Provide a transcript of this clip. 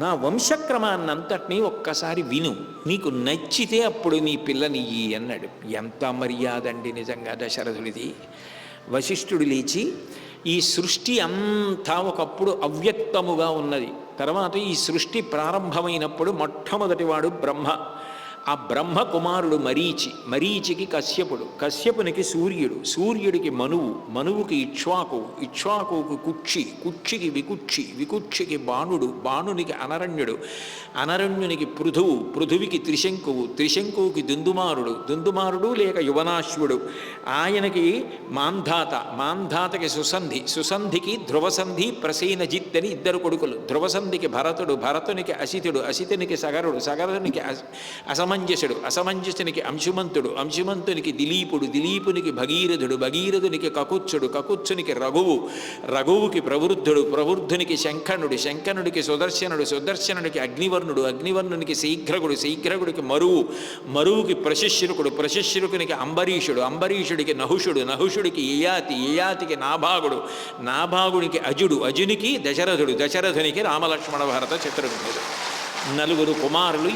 నా వంశక్రమాన్నంతటినీ ఒక్కసారి విను. నీకు నచ్చితే అప్పుడు నీ పిల్లనియ్యి అన్నాడు. ఎంత మర్యాద అండి నిజంగా దశరథుడిది. వశిష్ఠుడు లేచి ఈ సృష్టి అంతా ఒకప్పుడు అవ్యక్తముగా ఉన్నది. తర్వాత ఈ సృష్టి ప్రారంభమైనప్పుడు మొట్టమొదటివాడు బ్రహ్మ. ఆ బ్రహ్మ కుమారుడు మరీచి మరీచికి కశ్యపుడు కశ్యపునికి సూర్యుడు సూర్యుడికి మనువు మనువుకి ఇక్ష్వాకు ఇక్ష్వాకుకి కుక్షి కుక్షికి వికుక్షి వికుక్షికి బాణుడు బాణునికి అనరణ్యుడు అనరణ్యునికి పృథువు పృథువికి త్రిశంకువు త్రిశంకువుకి దుందుమారుడు దుందుమారుడు లేక యువనాశ్వుడు. ఆయనకి మాంధాత మాంధాతకి సుసంధి సుసంధికి ధ్రువసంధి ప్రసీనజిత్ అని ఇద్దరు కొడుకులు. ధ్రువసంధికి భరతుడు భరతునికి అసితుడు అసితునికి సగరుడు సగరునికి అస- అసమంజసుడు. అసమంజసునికి అంశుమంతుడు అంశుమంతునికి దిలీపుడు దిలీపునికి భగీరథుడు భగీరథునికి కకుచ్చుడు కకుచ్చునికి రఘువు రఘువుకి ప్రవృద్ధుడు ప్రవృద్ధునికి శంఖనుడు శంఖనుడికి సుదర్శనుడు సుదర్శనుడికి అగ్నివర్ణుడు అగ్నివర్ణునికి శీఘ్రగుడు శీఘ్రగుడికి మరువు మరువుకి ప్రశిష్యుకుడు ప్రశిష్యుకునికి అంబరీషుడు అంబరీషుడికి నహుషుడు నహుషుడికి ఇయాతి ఇయాతికి నాభాగుడు నాభాగుడికి అజుడు అజునికి దశరథుడు దశరథునికి రామలక్ష్మణ భరత శత్రుఘ్నుడు నలుగురు కుమారులు